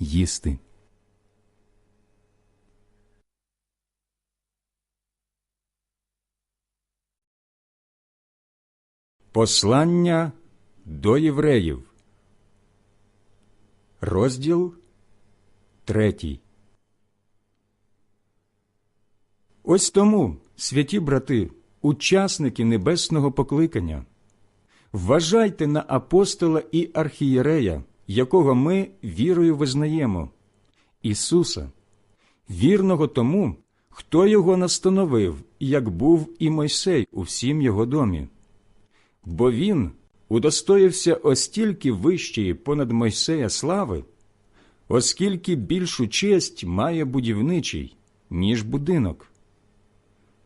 їсти. Послання до євреїв. Розділ третій. Ось тому, святі брати, учасники небесного покликання, вважайте на апостола і архієрея, якого ми вірою визнаємо, Ісуса, вірного тому, хто його настановив, як був і Мойсей у всім його домі. Бо він удостоївся остільки вищої понад Мойсея слави, оскільки більшу честь має будівничий, ніж будинок.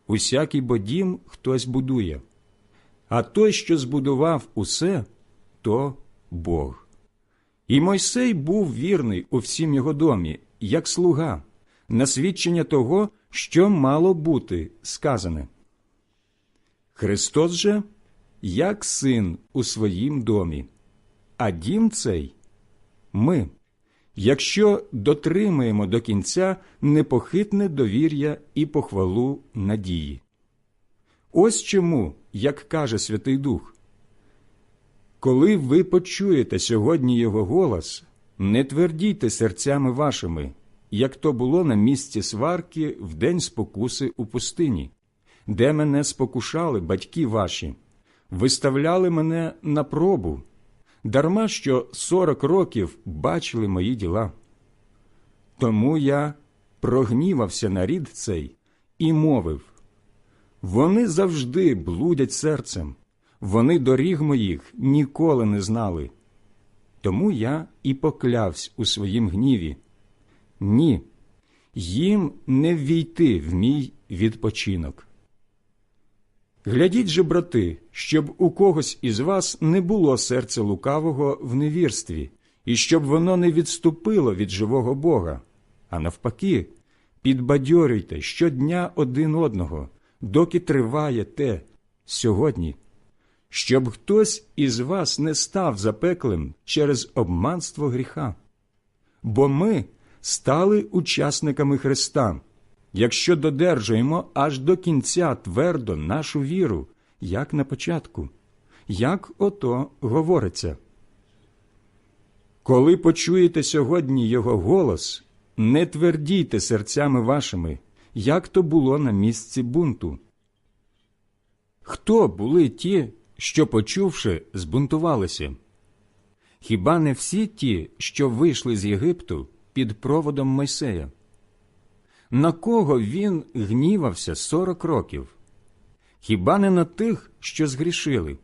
Усякий бо дім хтось будує, а той, що збудував усе, то Бог. І Мойсей був вірний у всім його домі, як слуга, на свідчення того, що мало бути сказане. Христос же як син у своїм домі, а дім цей ми, якщо дотримаємо до кінця непохитне довір'я і похвалу надії. Ось чому, як каже Святий Дух, коли ви почуєте сьогодні Його голос, не твердійте серцями вашими, як то було на місці сварки в день спокуси у пустині, де мене спокушали батьки ваші, виставляли мене на пробу, дарма що сорок років бачили мої діла. Тому я прогнівався на рід цей і мовив вони завжди блудять серцем, вони доріг моїх ніколи не знали. Тому я і поклявсь у своїм гніві. Ні, їм не ввійти в мій відпочинок. Глядіть же, брати, щоб у когось із вас не було серця лукавого в невірстві, і щоб воно не відступило від живого Бога, а навпаки, підбадьорюйте щодня один одного, доки триває те сьогодні, щоб хтось із вас не став запеклим через обманство гріха. Бо ми стали учасниками Христа якщо додержуємо аж до кінця твердо нашу віру, як на початку, як ото говориться. Коли почуєте сьогодні його голос, не твердійте серцями вашими, як то було на місці бунту. Хто були ті, що, почувши, збунтувалися? Хіба не всі ті, що вийшли з Єгипту під проводом Мойсея? На кого він гнівався сорок років? Хіба не на тих, що згрішили,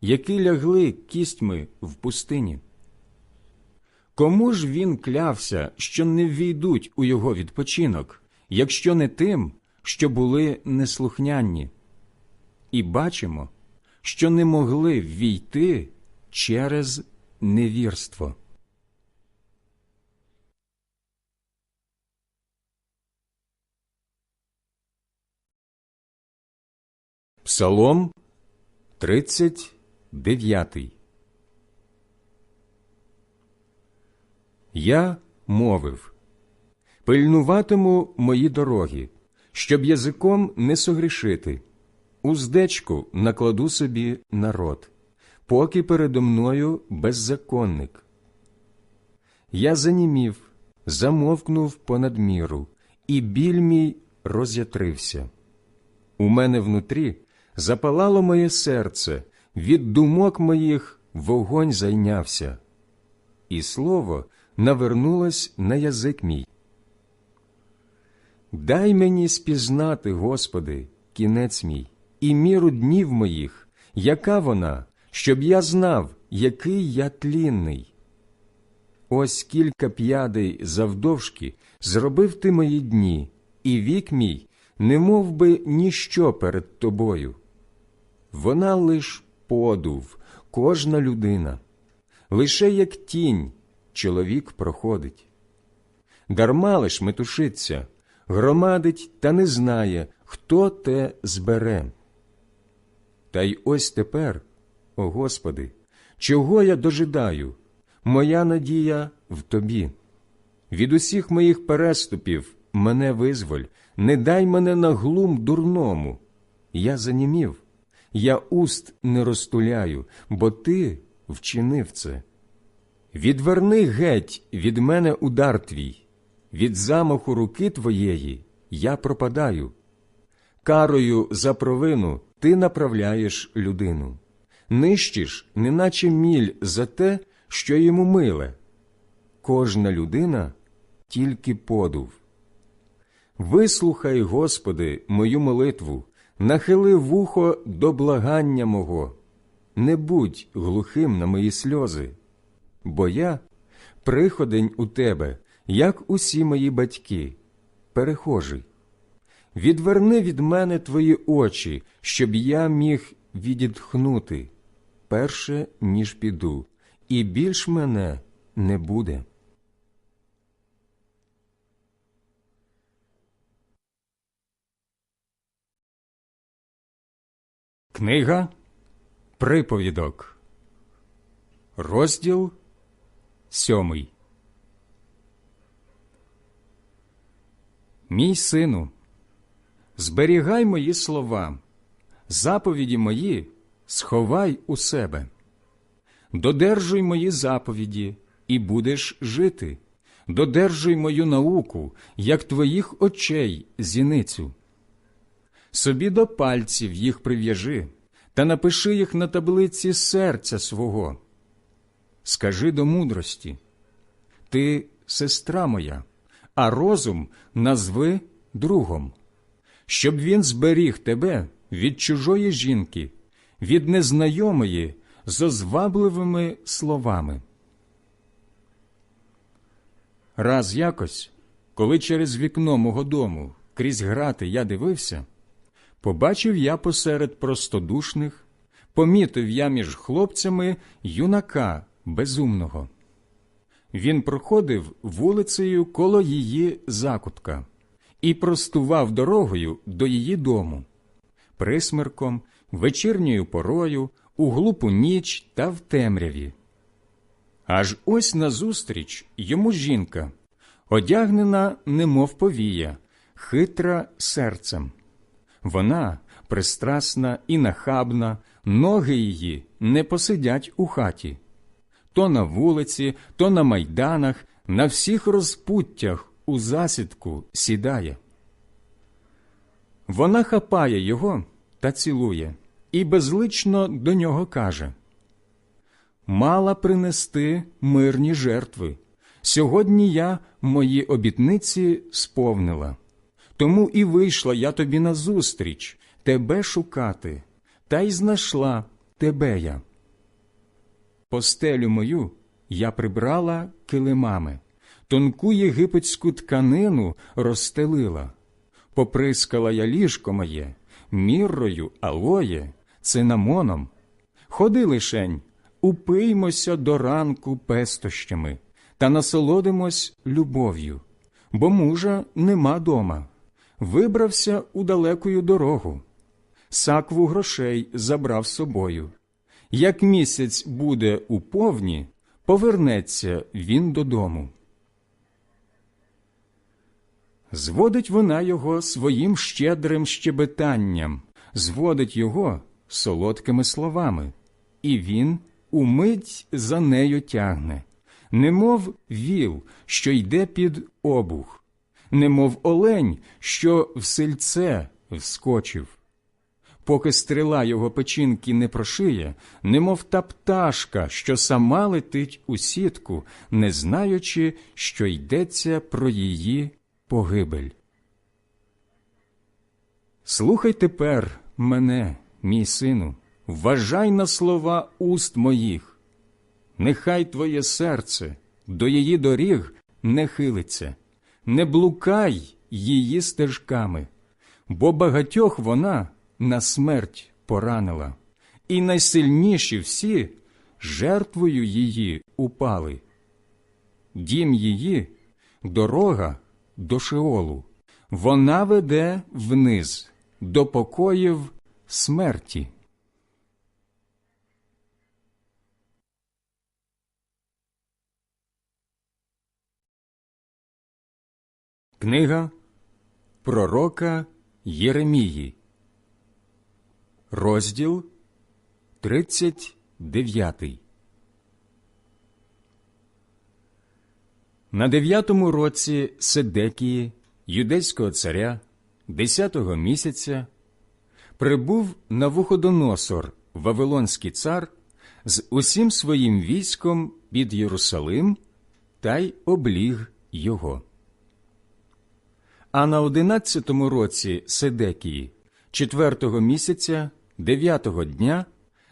які лягли кістьми в пустині? Кому ж він клявся, що не ввійдуть у його відпочинок, якщо не тим, що були неслухнянні? І бачимо, що не могли ввійти через невірство. Псалом 39 Я мовив Пильнуватиму мої дороги, щоб язиком не согрішити. Уздечку накладу собі народ, поки передо мною беззаконник. Я занімів, замовкнув понад міру, і біль мій роз'ятрився. У мене внутрі запалало моє серце, від думок моїх вогонь зайнявся, і слово навернулось на язик мій. Дай мені спізнати, Господи, кінець мій, і міру днів моїх, яка вона, щоб я знав, який я тлінний. Ось кілька п'ядей завдовжки зробив ти мої дні, і вік мій не мов би ніщо перед тобою. Вона лиш подув, кожна людина, лише як тінь чоловік проходить. Дарма лиш метушиться, громадить та не знає, хто те збере. Та й ось тепер, о Господи, чого я дожидаю, моя надія в Тобі. Від усіх моїх переступів мене визволь, не дай мене на глум дурному. Я занімів, я уст не розтуляю, бо ти вчинив це. Відверни геть від мене удар твій, від замаху руки твоєї я пропадаю. Карою за провину ти направляєш людину, нищиш, неначе міль за те, що йому миле. Кожна людина тільки подув. Вислухай, Господи, мою молитву, нахили вухо до благання мого, не будь глухим на мої сльози, бо я приходень у тебе, як усі мої батьки, перехожий. Відверни від мене твої очі, щоб я міг відітхнути, перше, ніж піду, і більш мене не буде. Книга Приповідок, розділ сьомий. Мій сину, зберігай мої слова, заповіді мої сховай у себе, додержуй мої заповіді, і будеш жити, додержуй мою науку, як твоїх очей зіницю. Собі до пальців їх прив'яжи та напиши їх на таблиці серця свого. Скажи до мудрості Ти сестра моя, а розум назви другом, щоб він зберіг тебе від чужої жінки, від незнайомої з озвабливими словами. Раз якось, коли через вікно мого дому крізь грати я дивився, побачив я посеред простодушних, помітив я між хлопцями юнака безумного. Він проходив вулицею коло її закутка і простував дорогою до її дому, присмерком, вечірньою порою, у глупу ніч та в темряві. Аж ось назустріч йому жінка, одягнена, немов повія, хитра серцем. Вона, пристрасна і нахабна, ноги її не посидять у хаті. То на вулиці, то на майданах, на всіх розпуттях у засідку сідає. Вона хапає його та цілує, і безлично до нього каже Мала принести мирні жертви. Сьогодні я мої обітниці сповнила. Тому і вийшла я тобі назустріч, тебе шукати, та й знайшла тебе я. Постелю мою я прибрала килимами, тонку єгипетську тканину розстелила, поприскала я ліжко моє, міррою, алоє, цинамоном. Ходи лишень, упиймося до ранку пестощами та насолодимось любов'ю, бо мужа нема дома. Вибрався у далекую дорогу, сакву грошей забрав собою. Як місяць буде у повні, повернеться він додому. Зводить вона його своїм щедрим щебетанням, зводить його солодкими словами, і він умить за нею тягне, немов віл, що йде під обух, немов олень, що в сельце вскочив. Поки стріла його печінки не прошиє, немов та пташка, що сама летить у сітку, не знаючи, що йдеться про її погибель. Слухай тепер мене, мій сину, вважай на слова уст моїх. Нехай твоє серце до її доріг не хилиться, не блукай її стежками, бо багатьох вона на смерть поранила, і найсильніші всі жертвою її упали. Дім її дорога до Шеолу, вона веде вниз до покоїв смерті. Книга Пророка Єремії, розділ 39 На дев'ятому році Седекії, юдейського царя, десятого місяця, прибув Навуходоносор, Вавилонський цар, з усім своїм військом під Єрусалим та й обліг його. А на одинадцятому році Седекії, четвертого місяця, дев'ятого дня,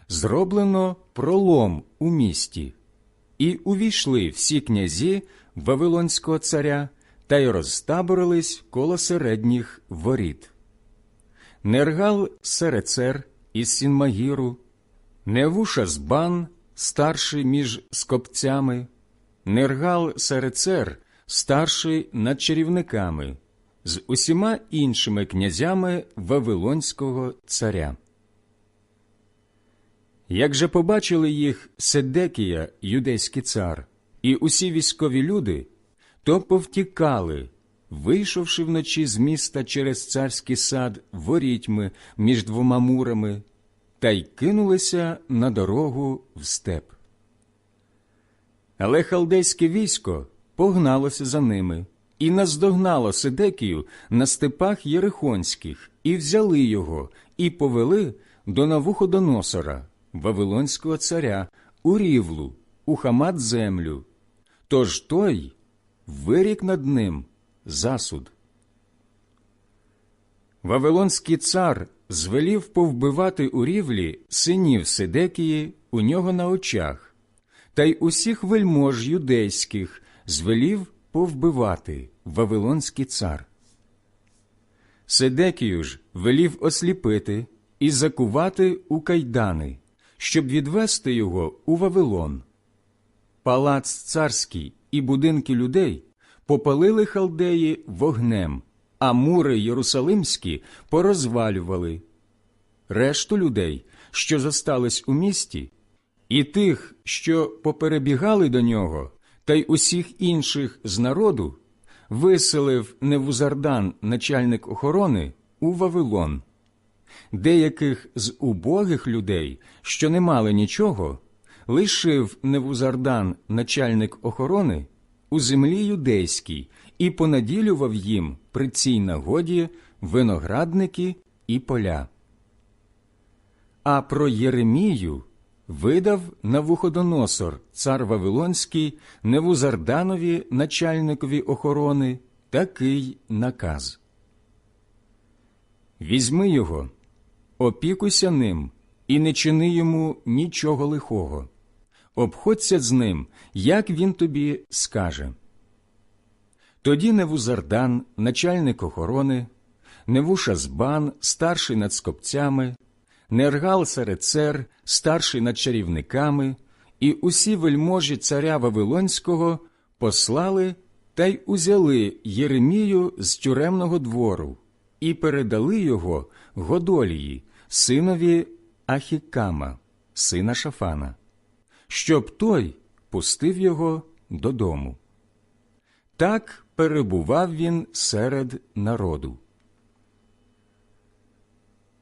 зроблено пролом у місті, і увійшли всі князі Вавилонського царя та й розтаборились коло середніх воріт. Нергал Серецер із Сінмагіру, Невушазбан, старший між скопцями, Нергал Серецер, старший над чарівниками, з усіма іншими князями Вавилонського царя. Як же побачили їх Седекія, юдейський цар, і усі військові люди, то повтікали, вийшовши вночі з міста через царський сад ворітьми між двома мурами, та й кинулися на дорогу в степ. Але халдейське військо погналося за ними і наздогнало Сидекію на степах Єрихонських, і взяли його, і повели до Навуходоносора, Вавилонського царя, у рівлу, у хамат землю. Тож той вирік над ним засуд. Вавилонський цар звелів повбивати у рівлі синів Сидекії у нього на очах, та й усіх вельмож юдейських звелів повбивати Вавилонський цар. Седекію ж велів осліпити і закувати у кайдани, щоб відвести його у Вавилон. Палац царський і будинки людей попалили халдеї вогнем, а мури Єрусалимські порозвалювали. Решту людей, що зостались у місті, і тих, що поперебігали до нього, та й усіх інших з народу, виселив Невузардан, начальник охорони, у Вавилон. деяких з убогих людей, що не мали нічого, лишив Невузардан, начальник охорони, у землі юдейській і понаділював їм при цій нагоді виноградники і поля. А про Єремію видав Навуходоносор, цар Вавилонський, Невузарданові, начальникові охорони, такий наказ. Візьми його, опікуйся ним і не чини йому нічого лихого. Обходься з ним, як він тобі скаже. Тоді Невузардан, начальник охорони, Невушазбан, старший над скопцями, Нергал Сарецер, старший над чарівниками, і усі вельможі царя Вавилонського послали та й узяли Єремію з тюремного двору і передали його Годолії, синові Ахікама, сина Шафана, щоб той пустив його додому. Так перебував він серед народу.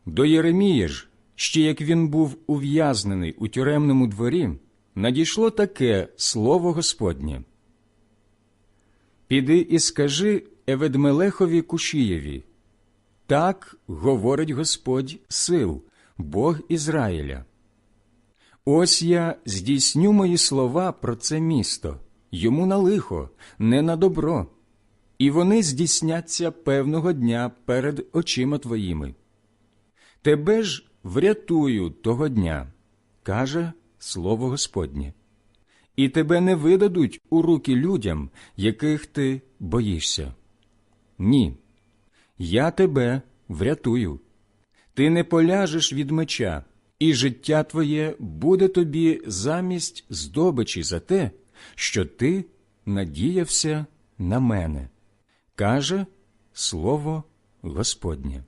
До Єремії ж, ще як він був ув'язнений у тюремному дворі, надійшло таке слово Господнє. Піди і скажи Еведмелехові Кушієві, так говорить Господь сил, Бог Ізраїля. Ось я здійсню мої слова про це місто, йому на лихо, не на добро, і вони здійсняться певного дня перед очима твоїми. Тебе ж врятую того дня, каже слово Господнє, і тебе не видадуть у руки людям, яких ти боїшся. Ні, я тебе врятую. Ти не поляжеш від меча, і життя твоє буде тобі замість здобичі за те, що ти надіявся на мене, каже слово Господнє.